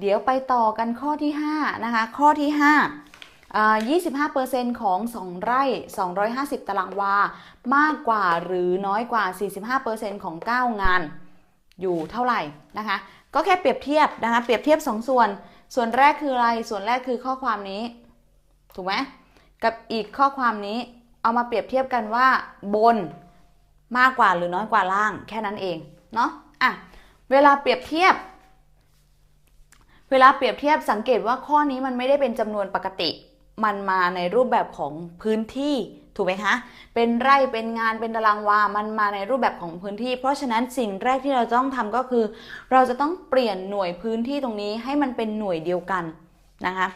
เดี๋ยวไปต่อกันข้อที่ 5 นะคะ ข้อที่5อ่า25%ของ 2 ไร่ 250 ตารางวา มากกว่าหรือน้อยกว่า 45%ของ 9 งาน อยู่เท่าไหร่นะคะ ก็แค่เปรียบเทียบนะคะ เปรียบเทียบ 2 ส่วน ส่วนแรกคืออะไร ส่วนแรกคือข้อความนี้ ถูกไหม กับอีกข้อความนี้ เอามาเปรียบเทียบกันว่าบนมากกว่าหรือน้อยกว่าล่าง แค่นั้นเอง เนาะอะ เวลาเปรียบเทียบ เวลาเปรียบเทียบสังเกตว่าข้อนี้มันไม่ได้เป็นจำนวนปกติ มันมาในรูปแบบของพื้นที่ถูกไหมคะ เป็นไร่เป็นงานเป็นตารางวา มันมาในรูปแบบของพื้นที่ เพราะฉะนั้นสิ่งแรกที่เราต้องทำก็คือ เราจะต้องเปลี่ยนหน่วยพื้นที่ตรงนี้ให้มันเป็นหน่วยเดียวกันนะคะ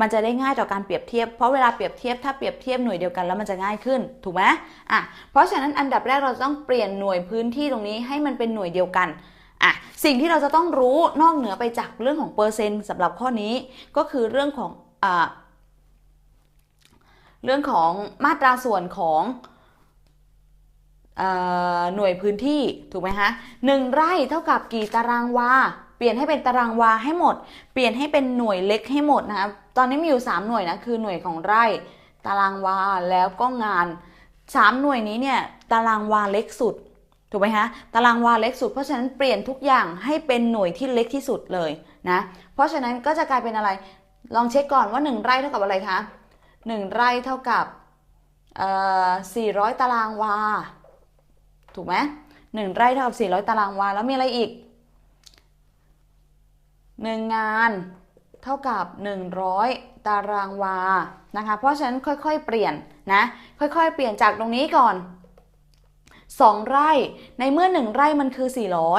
มันจะได้ง่ายต่อการเปรียบเทียบ เพราะเวลาเปรียบเทียบถ้าเปรียบเทียบหน่วยเดียวกันแล้วมันจะง่ายขึ้น ถูกไหมอะ เพราะฉะนั้นอันดับแรกเราต้องเปลี่ยนหน่วยพื้นที่ตรงนี้ให้มันเป็นหน่วยเดียวกัน อะสิ่งที่เราจะต้องรู้นอกเหนือไปจากเรื่องของเปอร์เซ็นต์สำหรับข้อนี้ก็คือเรื่องของอเรื่องของมาตราส่วนของอหน่วยพื้นที่ถูกไหมคะหนึ่งไร่เท่ากับกี่ตารางวาเปลี่ยนให้เป็นตารางวาให้หมด เปลี่ยนให้เป็นหน่วยเล็กให้หมดนะคะตอนนี้มีอยู่ 3 หน่วยนะคือหน่วยของไร่ตารางวาแล้วก็งาน 3 หน่วยนี้เนี่ยตารางวาเล็กสุด ถูกไหมคะตารางวาเล็กสุด เพราะฉะนั้นเปลี่ยนทุกอย่างให้เป็นหน่วยที่เล็กที่สุดเลยนะเพราะฉะนั้นก็จะกลายเป็นอะไรลองเช็คก่อนว่า 1 ไร่เท่ากับอะไรคะ1 ไร่เท่ากับเอ่อ400ตารางวา ถูกไหมหนึ่งไร่เท่ากับ400ตารางวา แล้วมีอะไรอีก1งานเท่ากับ100ตารางวา นะคะ เพราะฉะนั้นค่อยๆ เปลี่ยนนะ ค่อยๆ เปลี่ยนจากตรงนี้ก่อน 2 ไร่ ในเมื่อ 1 ไร่มันคือ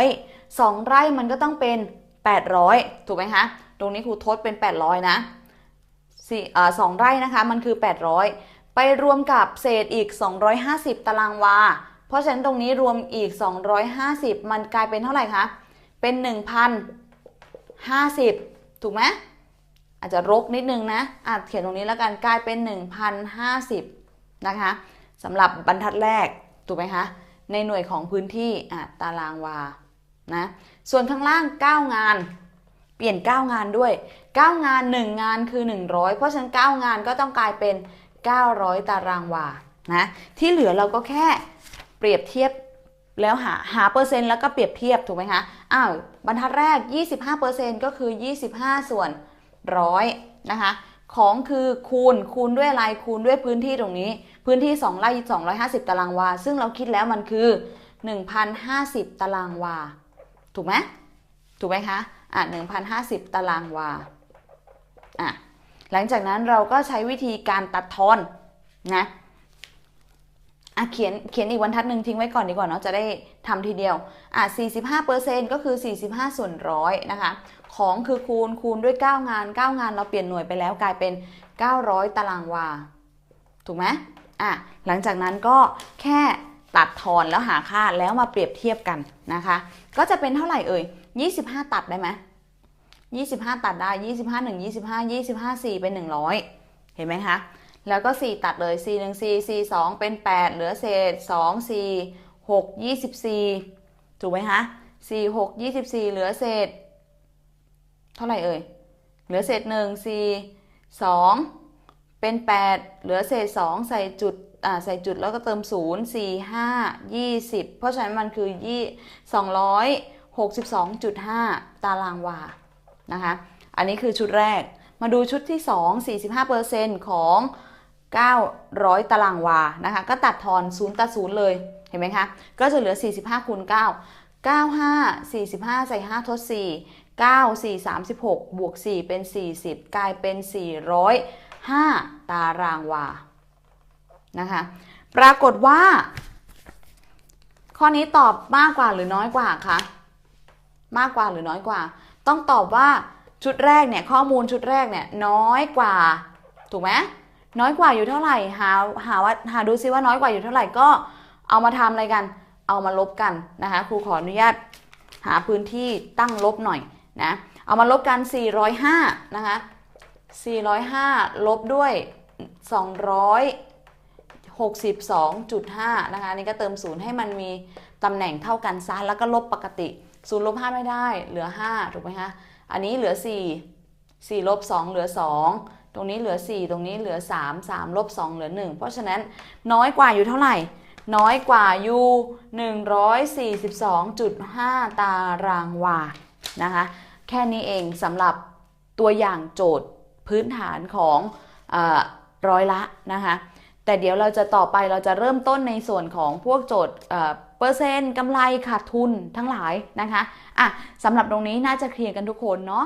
400 2 ไร่มันก็ต้องเป็น 800 ถูกไหมคะ ตรงนี้ครูทดเป็น 800 นะสี่อสองไร่นะคะ มันคือ 800 ไปรวมกับเศษอีก 250 ตารางวา เพราะฉะนั้นตรงนี้รวมอีก 250 มันกลายเป็นเท่าไหร่คะ เป็น 1,050 ถูกไหมอาจจะรกนิดนึงนะอะเขียนตรงนี้แล้วกัน กลายเป็น 1,050 นะคะสำหรับบรรทัดแรก ถูกไหมคะ ในหน่วยของพื้นที่อะตารางวานะส่วนข้างล่าง 9 งาน เปลี่ยน 9 งานด้วย 9 งาน 1 งานคือ 100 เพราะฉะนั้น 9 งานก็ต้องกลายเป็น 900 ตารางวานะที่เหลือเราก็แค่เปรียบเทียบแล้วหาหาเปอร์เซ็นต์แล้วก็เปรียบเทียบถูกไหมคะอ้าวบรรทัดแรก 25%ก็คือ 25 ส่วนร้อยนะคะ ของคือคูณคูณด้วยอะไรคูณด้วยพื้นที่ตรงนี้ พื้นที่ 2ไร่250 ตารางวา ซึ่งเราคิดแล้วมันคือ 1,050 ตารางวา ถูกไหมถูกไหมคะอะ1,050 ตารางวาอะหลังจากนั้นเราก็ใช้วิธีการตัดทอนนะ อะเขียนเขียนอีกบรรทัดหนึ่งทิ้งไว้ก่อนดีกว่าเนาะจะได้ทำทีเดียวอะ45%ก็คือ 45 ส่วนร้อยนะคะของคือคูณคูณด้วย 9 งาน 9 งานเราเปลี่ยนหน่วยไปแล้วกลายเป็น 900 ตารางวา ถูกไหมอะหลังจากนั้นก็แค่ตัดทอนแล้วหาค่าแล้วมาเปรียบเทียบกันนะคะ ก็จะเป็นเท่าไหร่เอ่ย 25 ตัดได้ไหม25 ตัดได้ 25 1 25 25 4 เป็น 100 เห็นไหมคะ แล้วก็ 4 ตัดเลย4 1 4 4 2เป็น 8 เหลือเศษ2 4 6 24 ถูกไหมคะ4 6 24 เหลือเศษ เท่าไหร่เอ่ย เหลือเศษ1 4 2เป็น 8 เหลือเศษ 2 ใส่จุดอ่าใส่จุดแล้วก็เติม 0 4 5 20 เพราะฉะนั้นมันคือ262.5 ตารางวา นะคะ อันนี้คือชุดแรก มาดูชุดที่ 2 45%ของ 900 ตารางวานะคะ ก็ตัดทอน0ตัด0เลย เห็นไหมคะ ก็จะเหลือ 45คูณ9 95 45 ใส่ 5 ทด 4 9 4 36 บวก 4 เป็น 40 กลายเป็น 405 ตารางวา นะคะ ปรากฏว่า ข้อนี้ตอบมากกว่าหรือน้อยกว่าคะ มากกว่าหรือน้อยกว่า ต้องตอบว่าชุดแรกเนี่ยข้อมูลชุดแรกเนี่ยน้อยกว่า ถูกไหม น้อยกว่าอยู่เท่าไหร่หาหาว่าหาดูซิว่าน้อยกว่าอยู่เท่าไหร่ก็เอามาทำอะไรกัน เอามาลบกันนะคะครูขออนุญาตหาพื้นที่ตั้งลบหน่อยนะเอามาลบกัน 405 นะคะ 405 ลบด้วย 262.5 นะคะนี่ก็เติมศูนย์ให้มันมีตำแหน่งเท่ากันซะแล้วก็ลบปกติ0ลบ5ไม่ได้เหลือ 5 ถูกไหมคะ อันนี้เหลือ 4 4ลบ2เหลือ 2 ตรงนี้เหลือ 4 ตรงนี้เหลือ 3 3ลบ2เหลือ 1 เพราะฉะนั้นน้อยกว่าอยู่เท่าไหร่ น้อยกว่าอยู่142.5 ตารางวานะคะ แค่นี้เองสำหรับตัวอย่างโจทย์พื้นฐานของอร้อยละนะคะ แต่เดี๋ยวเราจะต่อไปเราจะเริ่มต้นในส่วนของพวกโจทย์เปอร์เซ็นต์กำไรขาดทุนทั้งหลายนะคะ อะสำหรับตรงนี้น่าจะเคลียร์กันทุกคนเนาะ